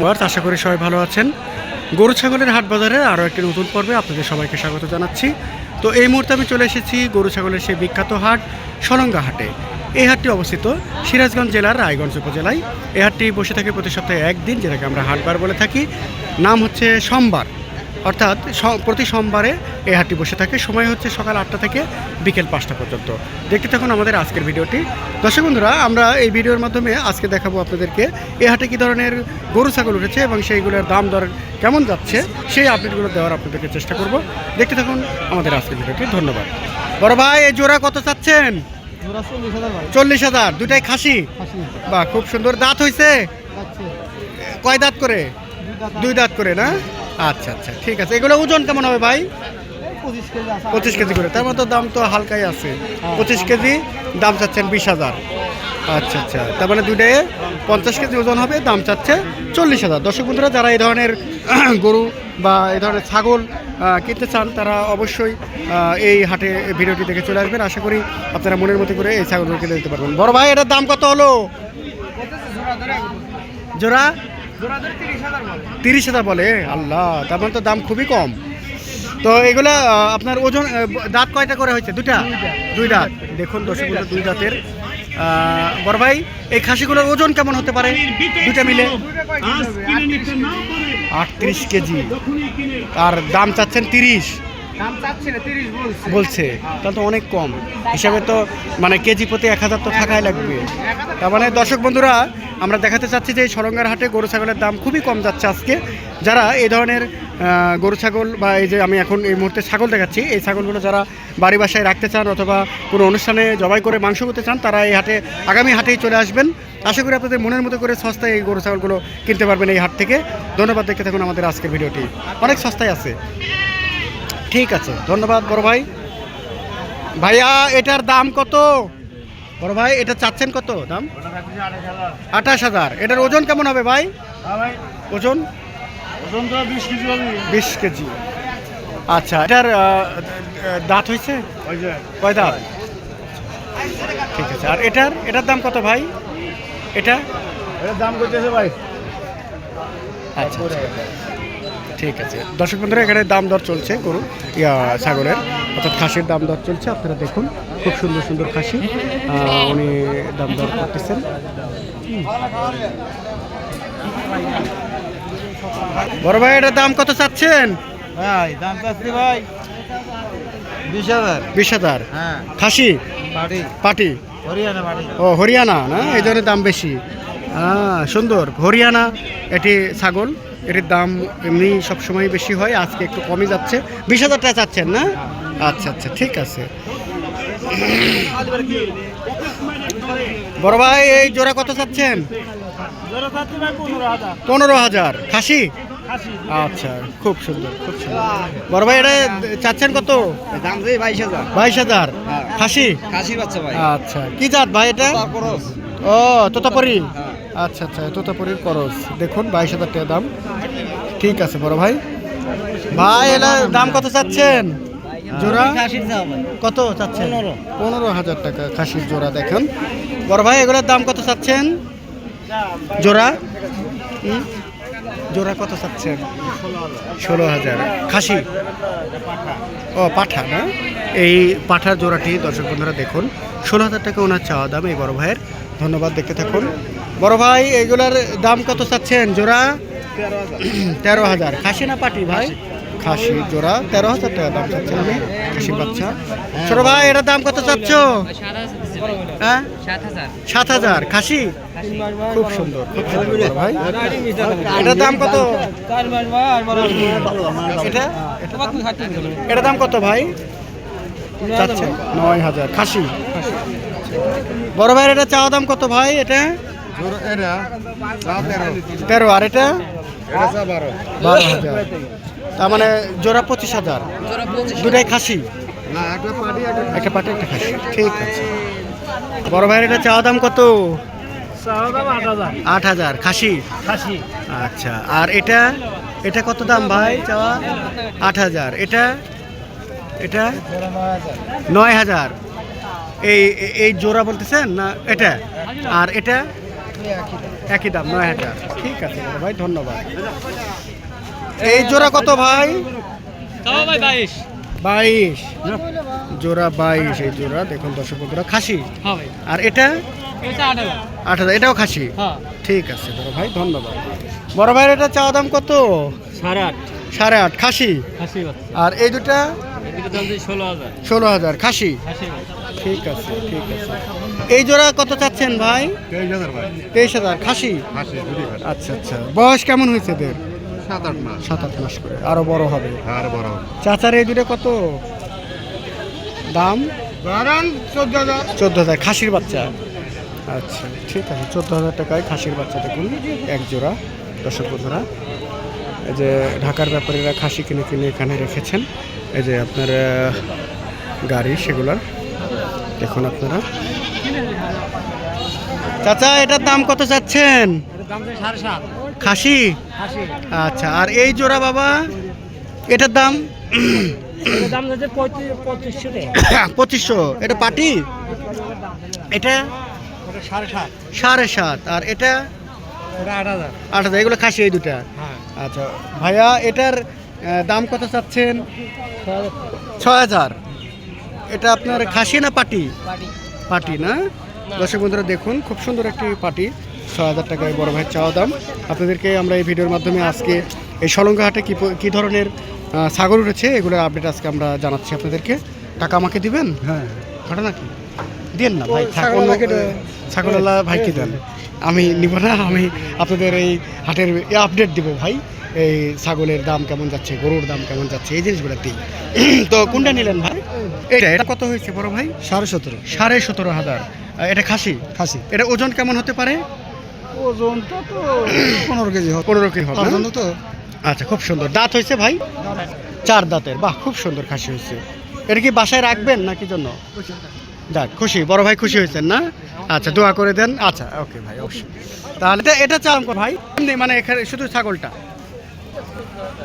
Viewers, আশা করি সবাই ভালো আছেন। গরু ছাগলের হাট বাজারে আরও একটি নতুন পর্বে আপনাদের সবাইকে স্বাগত জানাচ্ছি। তো এই মুহূর্তে আমি চলে এসেছি গরু ছাগলের সেই বিখ্যাত হাট সরঙ্গা হাটে। এই হাটটি অবস্থিত সিরাজগঞ্জ জেলার রায়গঞ্জ উপজেলায়। এই হাটটি বসে থাকে প্রতি সপ্তাহে একদিন যেটাকে আমরা হাটবার বলে থাকি। নাম হচ্ছে সোমবার। অর্থাৎ প্রতি সোমবারে এই হাটটি বসে থাকে। সময় হচ্ছে সকাল আটটা থেকে বিকেল পাঁচটা পর্যন্ত। দেখতে থাকুন আমাদের আজকের ভিডিওটি। দর্শক বন্ধুরা আমরা এই ভিডিওর মাধ্যমে আজকে দেখাবো আপনাদেরকে এই হাটে কী ধরনের গরু ছাগল উঠেছে এবং সেইগুলোর দাম দর কেমন যাচ্ছে সেই আপডেটগুলো দেওয়ার আপনাদেরকে চেষ্টা করব। দেখতে থাকুন আমাদের আজকের ভিডিওটি। ধন্যবাদ। বড় ভাই এই জোড়া কত চাচ্ছেন? চল্লিশ হাজার দুটাই খাসি? বাহ খুব সুন্দর দাঁত হয়েছে কয় দাঁত করে? দুই দাঁত করে না? আচ্ছা আচ্ছা ঠিক আছে। এগুলো ওজন কেমন হবে ভাই? পঁচিশ কেজি পঁচিশ কেজি করে। তার মতো দাম তো হালকাই আছে। পঁচিশ কেজি দাম চাচ্ছেন বিশ হাজার। আচ্ছা আচ্ছা। তার মানে দুটায় পঞ্চাশ কেজি ওজন হবে দাম চাচ্ছে চল্লিশ হাজার। দর্শক বন্ধুরা যারা এই ধরনের গরু বা এই ধরনের ছাগল কিনতে চান তারা অবশ্যই এই হাটে ভিডিওটি দেখে চলে আসবেন। আশা করি আপনারা মনের মতো করে এই ছাগলগুলো কিনে দিতে পারবেন। বড় ভাই এটার দাম কত হলো? জোড়া? তিরিশ হাজার বলে। আল্লাহ তার মানে তো দাম খুবই কম। তো এগুলো আপনার ওজন দাঁত কয়টা করে হয়েছে? দুটা দুই দাঁত। দেখুন দর্শক বন্ধু, দুই দাঁতের। আহ, বড় ভাই এই খাসিগুলোর ওজন কেমন হতে পারে? দুটা মিলে। আটত্রিশ কেজি। আর দাম চাচ্ছেন তিরিশ। বলছে। তাহলে তো অনেক কম। হিসাবে তো মানে কেজি প্রতি এক হাজার তো থাকাই লাগবে। তার মানে দর্শক বন্ধুরা, আমরা দেখাতে চাচ্ছি যে এই সরঙ্গার হাটে গরু ছাগলের দাম খুবই কম যাচ্ছে আজকে। যারা এই ধরনের গরু ছাগল বা এই যে আমি এখন এই মুহূর্তে ছাগল দেখাচ্ছি, এই ছাগলগুলো যারা বাড়ি বাসায় রাখতে চান অথবা কোনো অনুষ্ঠানে জবাই করে মাংস করতে চান, তারা এই হাটে, আগামী হাটেই চলে আসবেন। আশা করি আপনাদের মনের মতো করে সস্তায় এই গরু ছাগলগুলো কিনতে পারবেন এই হাট থেকে। ধন্যবাদ দেখতে থাকুন আমাদের আজকের ভিডিওটি। অনেক সস্তায় আছে। ঠিক আছে ধন্যবাদ বড় ভাই। ভাইয়া এটার দাম কত? বড় ভাই এটা চাচ্ছেন কত দাম? আঠাশ হাজার। এটার ওজন কেমন হবে ভাই? ওজন? ওজন বিশ কেজি। হবে বিশ কেজি আচ্ছা এটার দাঁত হয়েছে? কয় দাঁত? ঠিক আছে আর এটার এটার দাম কত ভাই? এটা? এর দাম করতেছে ভাই। আচ্ছা আচ্ছা। ঠিক আছে। দর্শক বন্ধুরা এখানে দাম দর চলছে গরু ইয়া ছাগলের। অর্থাৎ খাসির দাম দর চলছে আপনারা দেখুন খুব সুন্দর সুন্দর খাসি উনি দাম দর করতেছেন। বড় ভাই এটার দাম কত চাচ্ছেন? ভাই দাম চাচ্ছি ভাই বিশ হাজার। বিশ হাজার। হ্যাঁ। খাসি? পাটি। ও হরিয়ানা না? এই জন্য দাম বেশি। হ্যাঁ সুন্দর। হরিয়ানা এটি ছাগল। এটির দাম এমনি সবসময় বেশি হয় আজকে একটু কমই যাচ্ছে। বিশ হাজার টাকা চাচ্ছেন না? আচ্ছা আচ্ছা ঠিক আছে। বড় ভাই এই জোড়া কত চাচ্ছেন? পনেরো হাজার। খাসি? খাসি আচ্ছা খুব সুন্দর খুব সুন্দর। বড় ভাই এটা চাচ্ছেন কত? দাম বাইশ হাজার। বাইশ হাজার। খাসি? খাসির বাচ্চা ভাই। আচ্ছা কি জাত ভাই এটা? ও তোতাপুরি। আচ্ছা আচ্ছা তোতাপুরির করস দেখুন বাইশ হাজার টাকা দাম। ঠিক আছে বড় ভাই। ভাই এটা দাম কত চাচ্ছেন? জোড়া? কত চাচ্ছেন? পনেরো। হাজার টাকা খাসির জোড়া দেখেন। বড় ভাই এগুলোর দাম কত চাচ্ছেন? জোড়া? জোড়া কত চাচ্ছেন? ষোলো হাজার। খাসি? ও পাঠা না? এই পাঠার জোড়াটি দর্শক বন্ধুরা দেখুন। ষোলো হাজার টাকা ওনার চাওয়া দাম এই বড় ভাইয়ের। ধন্যবাদ, দেখতে থাকুন। বড় ভাই, এগুলার দাম কত চাচ্ছেন? জোড়া? তেরো হাজার। খাসি না পাটি ভাই? খাসি, জোড়া। তেরো হাজার টাকা দাম চাচ্ছেন আমি, খাসি বাচ্চা। ছোট ভাই, এটার দাম কত চাচ্ছ? হ্যাঁ? সাত হাজার। খাসি? খুব সুন্দর খুব সুন্দর ভাই। এটার দাম কত? এটা? এটার দাম কত ভাই? নয় হাজার। খাসি? বড় ভাইয়ের এটা চাওয়া দাম কত ভাই এটা? তেরো। আর এটা? বারো। হাজার। তার মানে জোড়া পঁচিশ হাজার। দুটাই খাসি? একটা পাটে একটা খাসি। ঠিক আছে। বড় ভাইয়ের এটা চাওয়া দাম কত? চাওয়া দাম আট হাজার। আট হাজার। খাসি? খাসি। আচ্ছা আর এটা? এটা কত দাম ভাই চাওয়া? আট হাজার। এটা? এটা? নয় হাজার। এই এই জোড়া বলতেছেন না এটা? আর এটা? একই দাম নয় হাজার। ঠিক আছে ভাই ধন্যবাদ। এই জোড়া কত ভাই? ভাই বাইশ। বাইশ জোড়া বাইশ এই জোড়া দেখুন দর্শক বন্ধুরা খাসি। হ্যাঁ আর এটা? এটা আট হাজার এটাও খাসি? হ্যাঁ। ঠিক আছে বড় ভাই ধন্যবাদ। বড় ভাইয়ের এটা চাওয়া দাম কত? সাড়ে আট। সাড়ে আট খাসি? আর এই দুটা? ষোলো হাজার। ষোলো হাজার খাসি? ঠিক আছে ঠিক আছে। এই জোড়া কত চাচ্ছেন ভাই? তেইশ হাজার খাসি? আচ্ছা আচ্ছা। বয়স কেমন হয়েছে এদের? সাত আট মাস। সাত আট মাস করে আরও বড় হবে। আর বড় চাচার এই দুটো কত? দাম? চোদ্দ হাজার। চোদ্দ হাজার খাসির বাচ্চা। আচ্ছা ঠিক আছে চোদ্দ হাজার টাকায় খাসির বাচ্চা দেখুন এক জোড়া। দর্শক বন্ধুরা যে ঢাকার ব্যাপারীরা খাসি কিনে কিনে এখানে রেখেছেন। এই যে আপনার গাড়ি সেগুলোর দেখুন আপনারা। চাচা এটার দাম কত চাচ্ছেন? খাসি? আচ্ছা আর এই জোড়া বাবা এটার দাম? পঁচিশশো এটা পাটি? এটা? সাড়ে সাত। আর এটা? আট হাজার। এগুলো খাসি এই দুটা? হ্যাঁ। আচ্ছা ভাইয়া এটার দাম কত চাচ্ছেন? ছয় হাজার। এটা আপনার খাসি না পাটি? পাটি। না? দর্শক বন্ধুরা দেখুন খুব সুন্দর একটি পাটি। ছ হাজার টাকায় বড় ভাই চাওয়া দাম। আপনাদেরকে আমরা এই ভিডিওর মাধ্যমে আজকে এই সলঙ্গা হাটে কী কী ধরনের ছাগল উঠেছে এগুলোর আপডেট আজকে আমরা জানাচ্ছি আপনাদেরকে। টাকা আমাকে দিবেন? হ্যাঁ। ঘটনা কি? দেন না ভাই অন্য ছাগলওয়ালা ভাইকে দেন। আমি নিব না আমি আপনাদের এই হাটের আপডেট দিব ভাই। এই ছাগলের দাম কেমন যাচ্ছে গরুর দাম কেমন যাচ্ছে এই জিনিসগুলো দিই। তো কোনটা নিলেন ভাই? এটা এটা কত হয়েছে বড় ভাই? সাড়ে সতেরো। সাড়ে সতেরো হাজার। এটা খাসি? খাসি। এটা ওজন কেমন হতে পারে? ওজনটা তো পনেরো কেজি হবে। পনেরো কেজি হবে তো। আচ্ছা খুব সুন্দর। দাঁত হয়েছে ভাই? চার দাঁতের। বাহ খুব সুন্দর খাসি হয়েছে। এটা কি বাসায় রাখবেন নাকি জন্য? যাক খুশি বড় ভাই খুশি হয়েছেন না? আচ্ছা দোয়া করে দেন। আচ্ছা ওকে ভাই অবশ্যই। তাহলে এটা- এটা চালাম কর ভাই। মানে এখানে শুধু ছাগলটা।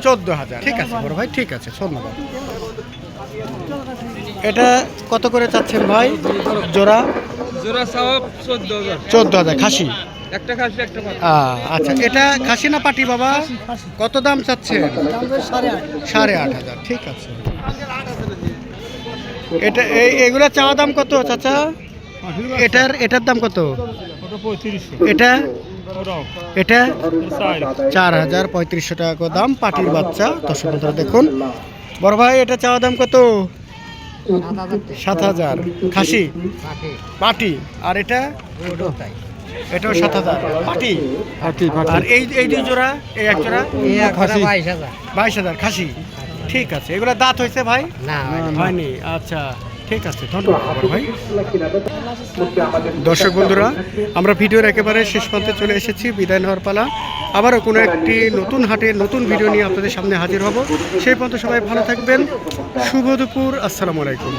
চোদ্দ হাজার। ঠিক আছে বড় ভাই ঠিক আছে ধন্যবাদ। এটা কত করে চাচ্ছেন ভাই? জোড়া? জোড়া সব চোদ্দ হাজার। চোদ্দ হাজার খাসি? একটা খাসি একটা আচ্ছা এটা খাসি না পাটি বাবা? কত দাম চাচ্ছেন? সাড়ে আট হাজার ঠিক আছে। এটা এই এগুলা চাওয়া দাম কত চাচা? এটার এটার দাম কত? এটা? এটা? চার হাজার পঁয়ত্রিশশো টাকা করে দাম পাটির বাচ্চা দর্শক বন্ধুরা দেখুন। বড় ভাই এটা চাওয়া দাম কত? সাত হাজার। খাসি? পাটি। আর এটা? এটাও সাত হাজার। পাটি? আর এই এই দুই জোড়া এই এক জোড়া? বাইশ হাজার। বাইশ হাজার খাসি? ঠিক আছে এগুলো দাঁত হয়েছে ভাই? না হয়নি। আচ্ছা ঠিক আছে ধন্যবাদ ভাই। দর্শক বন্ধুরা আমরা ভিডিওর একেবারে শেষ প্রান্তে চলে এসেছি বিদায় নেওয়ার পালা। আবারও কোনো একটি নতুন হাটে নতুন ভিডিও নিয়ে আপনাদের সামনে হাজির হব। সেই পর্যন্ত সবাই ভালো থাকবেন। শুভ দুপুর আসসালামু আলাইকুম।